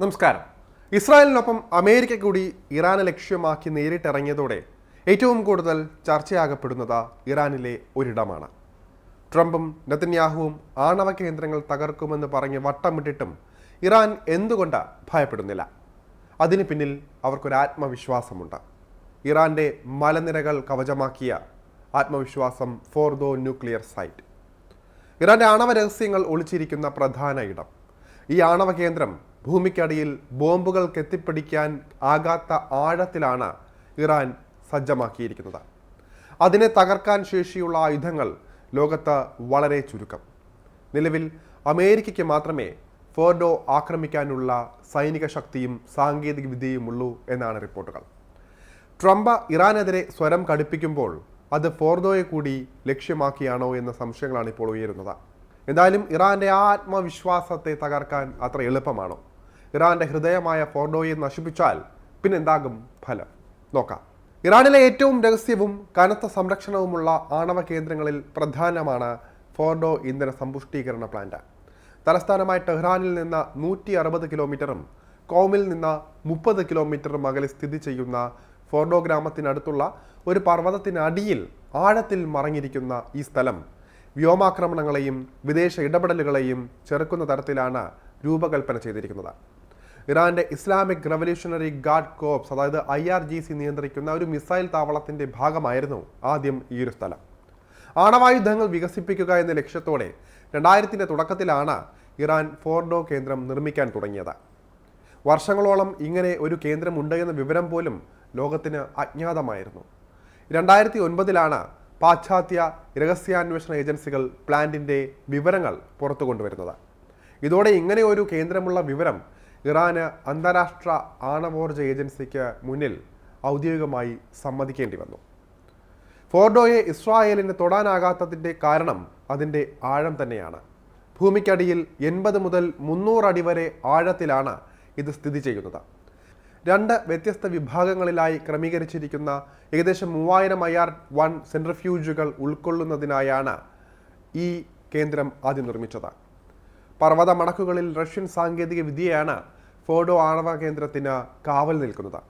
നമസ്കാരം. ഇസ്രായേലിനൊപ്പം അമേരിക്ക കൂടി ഇറാനെ ലക്ഷ്യമാക്കി നേരിട്ടിറങ്ങിയതോടെ ഏറ്റവും കൂടുതൽ ചർച്ചയാകപ്പെടുന്നത് ഇറാനിലെ ഒരിടമാണ്. ട്രംപും നെതന്യാഹുവും ആണവ കേന്ദ്രങ്ങൾ തകർക്കുമെന്ന് പറഞ്ഞ് വട്ടമിട്ടിട്ടും ഇറാൻ എന്തുകൊണ്ട് ഭയപ്പെടുന്നില്ല? അതിന് പിന്നിൽ അവർക്കൊരു ആത്മവിശ്വാസമുണ്ട്. ഇറാന്റെ മലനിരകൾ കവചമാക്കിയ ആത്മവിശ്വാസം ഫോർദോ ന്യൂക്ലിയർ സൈറ്റ്. ഇറാന്റെ ആണവ രഹസ്യങ്ങൾ ഒളിച്ചിരിക്കുന്ന പ്രധാന ഇടം. ഈ ആണവ കേന്ദ്രം ഭൂമിക്കടിയിൽ ബോംബുകൾ കെത്തിപ്പിടിക്കാൻ ആകാത്ത ആഴത്തിലാണ് ഇറാൻ സജ്ജമാക്കിയിരിക്കുന്നത്. അതിനെ തകർക്കാൻ ശേഷിയുള്ള ആയുധങ്ങൾ ലോകത്ത് വളരെ ചുരുക്കം. നിലവിൽ അമേരിക്കയ്ക്ക് മാത്രമേ ഫോർഡോ ആക്രമിക്കാനുള്ള സൈനിക ശക്തിയും സാങ്കേതിക വിദ്യയും ഉള്ളൂ എന്നാണ് റിപ്പോർട്ടുകൾ. ട്രംപ് ഇറാനെതിരെ സ്വരം കടുപ്പിക്കുമ്പോൾ അത് ഫോർദോയെ കൂടി ലക്ഷ്യമാക്കിയാണോ എന്ന സംശയങ്ങളാണ് ഇപ്പോൾ ഉയരുന്നത്. എന്തായാലും ഇറാന്റെ ആത്മവിശ്വാസത്തെ തകർക്കാൻ അത്ര എളുപ്പമാണോ? ഇറാന്റെ ഹൃദയമായ ഫോർഡോയെ നശിപ്പിച്ചാൽ പിന്നെന്താകും ഫലം? നോക്കാം. ഇറാനിലെ ഏറ്റവും രഹസ്യവും കനത്ത സംരക്ഷണവുമുള്ള ആണവ കേന്ദ്രങ്ങളിൽ പ്രധാനമാണ് ഫോർഡോ ഇന്ധന സമ്പുഷ്ടീകരണ പ്ലാന്റ്. തലസ്ഥാനമായ ടെഹ്റാനിൽ നിന്ന് നൂറ്റി അറുപത് കിലോമീറ്ററും കോമിൽ നിന്ന് മുപ്പത് കിലോമീറ്ററും അകലെ സ്ഥിതി ചെയ്യുന്ന ഫോർഡോ ഗ്രാമത്തിനടുത്തുള്ള ഒരു പർവതത്തിനടിയിൽ ആഴത്തിൽ മറഞ്ഞിരിക്കുന്ന ഈ സ്ഥലം വ്യോമാക്രമണങ്ങളെയും വിദേശ ഇടപെടലുകളെയും ചെറുക്കുന്ന തരത്തിലാണ് രൂപകൽപ്പന ചെയ്തിരിക്കുന്നത്. ഇറാന്റെ ഇസ്ലാമിക് റവല്യൂഷണറി ഗാർഡ് കോപ്സ് അതായത് ഐ ആർ ജി സി നിയന്ത്രിക്കുന്ന ഒരു മിസൈൽ താവളത്തിന്റെ ഭാഗമായിരുന്നു ആദ്യം ഈ ഒരു സ്ഥലം. ആണവായുധങ്ങൾ വികസിപ്പിക്കുക എന്ന ലക്ഷ്യത്തോടെ രണ്ടായിരത്തിന്റെ തുടക്കത്തിലാണ് ഇറാൻ ഫോർഡോ കേന്ദ്രം നിർമ്മിക്കാൻ തുടങ്ങിയത്. വർഷങ്ങളോളം ഇങ്ങനെ ഒരു കേന്ദ്രമുണ്ട് എന്ന വിവരം പോലും ലോകത്തിന് അജ്ഞാതമായിരുന്നു. രണ്ടായിരത്തി ഒൻപതിലാണ് പാശ്ചാത്യ രഹസ്യാന്വേഷണ ഏജൻസികൾ പ്ലാന്റിന്റെ വിവരങ്ങൾ പുറത്തു കൊണ്ടുവരുന്നത് ഇതോടെ ഇങ്ങനെ ഒരു കേന്ദ്രമുള്ള വിവരം ഇറാന് അന്താരാഷ്ട്ര ആണവോർജ ഏജൻസിക്ക് മുന്നിൽ ഔദ്യോഗികമായി സമ്മതിക്കേണ്ടി വന്നു. ഫോർഡോയെ ഇസ്രായേലിന് തൊടാനാകാത്തതിന്റെ കാരണം അതിന്റെ ആഴം തന്നെയാണ്. ഭൂമിക്കടിയിൽ എൺപത് മുതൽ മുന്നൂറ് അടി വരെ ആഴത്തിലാണ് ഇത് സ്ഥിതി ചെയ്യുന്നത്. രണ്ട് വ്യത്യസ്ത വിഭാഗങ്ങളിലായി ക്രമീകരിച്ചിരിക്കുന്ന ഏകദേശം മൂവായിരം ആർ വൺ സെൻട്രിഫ്യൂജുകൾ ഉൾക്കൊള്ളുന്നതിനായാണ് ഈ കേന്ദ്രം ആദ്യം നിർമ്മിച്ചത്. പർവത മണക്കുകളിൽ റഷ്യൻ സാങ്കേതിക വിദ്യയാണ് ഫോഡോ ആണവ കേന്ദ്രത്തിന് കാവൽ നിൽക്കുന്നത്.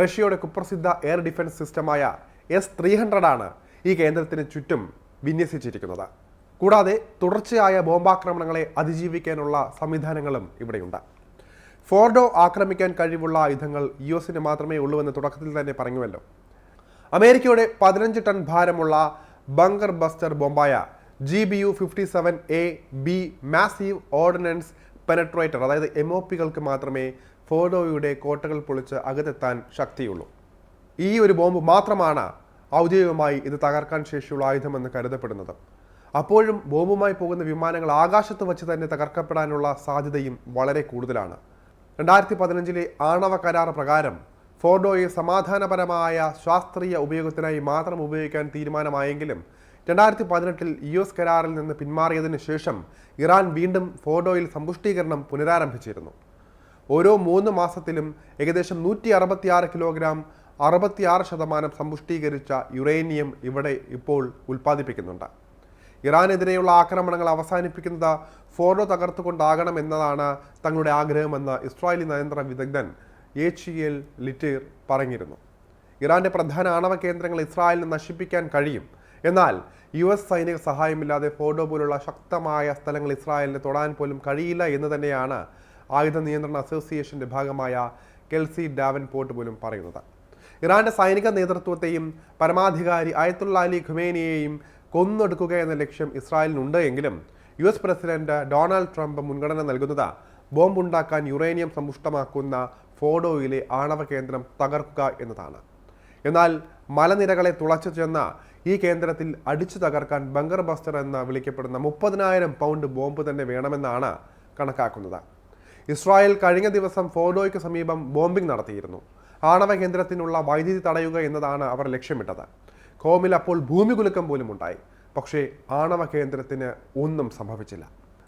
റഷ്യയുടെ കുപ്രസിദ്ധ എയർ ഡിഫൻസ് സിസ്റ്റമായ എസ് ത്രീ ഹൺഡ്രഡ് ആണ് ഈ കേന്ദ്രത്തിന് ചുറ്റും വിന്യസിച്ചിരിക്കുന്നത്. കൂടാതെ തുടർച്ചയായ ബോംബാക്രമണങ്ങളെ അതിജീവിക്കാനുള്ള സംവിധാനങ്ങളും ഇവിടെയുണ്ട്. ഫോർഡോ ആക്രമിക്കാൻ കഴിവുള്ള ആയുധങ്ങൾ യു എസിന് മാത്രമേ ഉള്ളൂവെന്ന് തുടക്കത്തിൽ തന്നെ പറഞ്ഞുവല്ലോ. അമേരിക്കയുടെ പതിനഞ്ച് ടൺ ഭാരമുള്ള bunker buster ബോംബായ G B U fifty seven A B massive ordnance penetrator അതായത് എം ഒ പികൾക്ക് മാത്രമേ ഫോർഡോയുടെ കോട്ടകൾ പൊളിച്ച് അകത്തെത്താൻ ശക്തിയുള്ളൂ. ഈ ഒരു ബോംബ് മാത്രമാണ് ഔദ്യോഗികമായി ഇത് തകർക്കാൻ ശേഷിയുള്ള ആയുധമെന്ന് കരുതപ്പെടുന്നത്. അപ്പോഴും ബോംബുമായി പോകുന്ന വിമാനങ്ങൾ ആകാശത്ത് വച്ച് തന്നെ തകർക്കപ്പെടാനുള്ള സാധ്യതയും വളരെ കൂടുതലാണ്. രണ്ടായിരത്തി പതിനഞ്ചിലെ ആണവ കരാർ പ്രകാരം ഫോർഡോയെ സമാധാനപരമായ ശാസ്ത്രീയ ഉപയോഗത്തിനായി മാത്രം ഉപയോഗിക്കാൻ തീരുമാനമായെങ്കിലും രണ്ടായിരത്തി പതിനെട്ടിൽ യു എസ് കരാറിൽ നിന്ന് പിന്മാറിയതിനു ശേഷം ഇറാൻ വീണ്ടും ഫോർഡോയിൽ സമ്പുഷ്ടീകരണം പുനരാരംഭിച്ചിരുന്നു. ഓരോ മൂന്ന് മാസത്തിലും ഏകദേശം നൂറ്റി അറുപത്തിയാറ് കിലോഗ്രാം അറുപത്തിയാറ് ശതമാനം സമ്പുഷ്ടീകരിച്ച യുറേനിയം ഇവിടെ ഇപ്പോൾ ഉൽപ്പാദിപ്പിക്കുന്നുണ്ട്. ഇറാനെതിരെയുള്ള ആക്രമണങ്ങൾ അവസാനിപ്പിക്കുന്നത് ഫോർഡോ തകർത്തുകൊണ്ടാകണം എന്നതാണ് തങ്ങളുടെ ആഗ്രഹമെന്ന് ഇസ്രായേലി നയന്ത്ര വിദഗ്ധൻ എച്ച് എൽ ലിറ്റീർ പറഞ്ഞിരുന്നു. ഇറാന്റെ പ്രധാന ആണവ കേന്ദ്രങ്ങൾ ഇസ്രായേലിന് നശിപ്പിക്കാൻ കഴിയും. എന്നാൽ യു എസ് സൈനിക സഹായമില്ലാതെ ഫോർഡോ പോലുള്ള ശക്തമായ സ്ഥലങ്ങൾ ഇസ്രായേലിന് തൊടാൻ പോലും കഴിയില്ല എന്ന് തന്നെയാണ് ആയുധ നിയന്ത്രണ അസോസിയേഷന്റെ ഭാഗമായ കെൽസി ഡാവൻ പോർട്ട് പോലും പറയുന്നത്. ഇറാന്റെ സൈനിക നേതൃത്വത്തെയും പരമാധികാരി അയത്തുള്ള അലി ഖുമേനിയെയും കൊന്നൊടുക്കുക എന്ന ലക്ഷ്യം ഇസ്രായേലിനുണ്ട് എങ്കിലും U S president Donald Trump മുൻഗണന നൽകുന്നത് ബോംബുണ്ടാക്കാൻ യുറേനിയം സമ്പുഷ്ടമാക്കുന്ന ഫോഡോയിലെ ആണവ കേന്ദ്രം തകർക്കുക എന്നതാണ്. എന്നാൽ മലനിരകളെ തുളച്ചു ചെന്ന ഈ കേന്ദ്രത്തിൽ അടിച്ചു തകർക്കാൻ ബങ്കർ ബസ്റ്റർ എന്ന് വിളിക്കപ്പെടുന്ന മുപ്പതിനായിരം പൗണ്ട് ബോംബ് തന്നെ വേണമെന്നാണ് കണക്കാക്കുന്നത്. ഇസ്രായേൽ കഴിഞ്ഞ ദിവസം ഫോഡോയ്ക്ക് സമീപം ബോംബിംഗ് നടത്തിയിരുന്നു. ആണവ കേന്ദ്രത്തിനുള്ള വൈദ്യുതി തടയുക എന്നതാണ് അവർ ലക്ഷ്യമിട്ടത്. കോമിൽ അപ്പോൾ ഭൂമികുലുക്കം പോലും ഉണ്ടായി. പക്ഷേ ആണവ കേന്ദ്രത്തിന് ഒന്നും സംഭവിച്ചില്ല.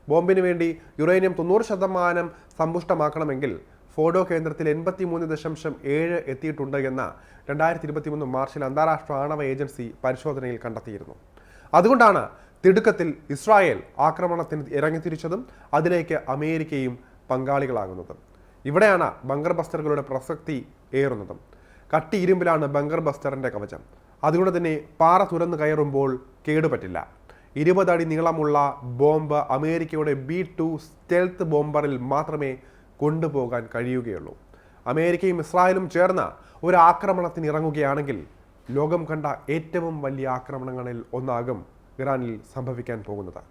ബോംബിന് വേണ്ടി യുറേനിയം തൊണ്ണൂറ് ശതമാനം സമ്പുഷ്ടമാക്കണമെങ്കിൽ ഫോഡോ കേന്ദ്രത്തിൽ എൺപത്തി മൂന്ന് ദശാംശം ഏഴ് എത്തിയിട്ടുണ്ട് എന്ന രണ്ടായിരത്തി ഇരുപത്തിമൂന്ന് മാർച്ചിൽ അന്താരാഷ്ട്ര ആണവ ഏജൻസി പരിശോധനയിൽ കണ്ടെത്തിയിരുന്നു. അതുകൊണ്ടാണ് തിടുക്കത്തിൽ ഇസ്രായേൽ ആക്രമണത്തിന് ഇറങ്ങിത്തിരിച്ചതും അതിലേക്ക് അമേരിക്കയും പങ്കാളികളാകുന്നതും. ഇവിടെയാണ് ബങ്കർ ബസ്റ്ററുകളുടെ പ്രസക്തി ഏറുന്നതും. കട്ടി ഇരുമ്പിലാണ് ബങ്കർ ബസ്റ്ററിന്റെ കവചം. അതുകൊണ്ട് തന്നെ പാറ തുരന്ന് കയറുമ്പോൾ കേടുപറ്റില്ല. ഇരുപതടി നീളമുള്ള ബോംബ് അമേരിക്കയുടെ ബി ടു സ്റ്റെൽത്ത് ബോംബറിൽ മാത്രമേ കൊണ്ടുപോകാൻ കഴിയുകയുള്ളൂ. അമേരിക്കയും ഇസ്രായേലും ചേർന്ന ഒരു ആക്രമണത്തിന് ഇറങ്ങുകയാണെങ്കിൽ ലോകം കണ്ട ഏറ്റവും വലിയ ആക്രമണങ്ങളിൽ ഒന്നാകും ഇറാനിൽ സംഭവിക്കാൻ പോകുന്നത്.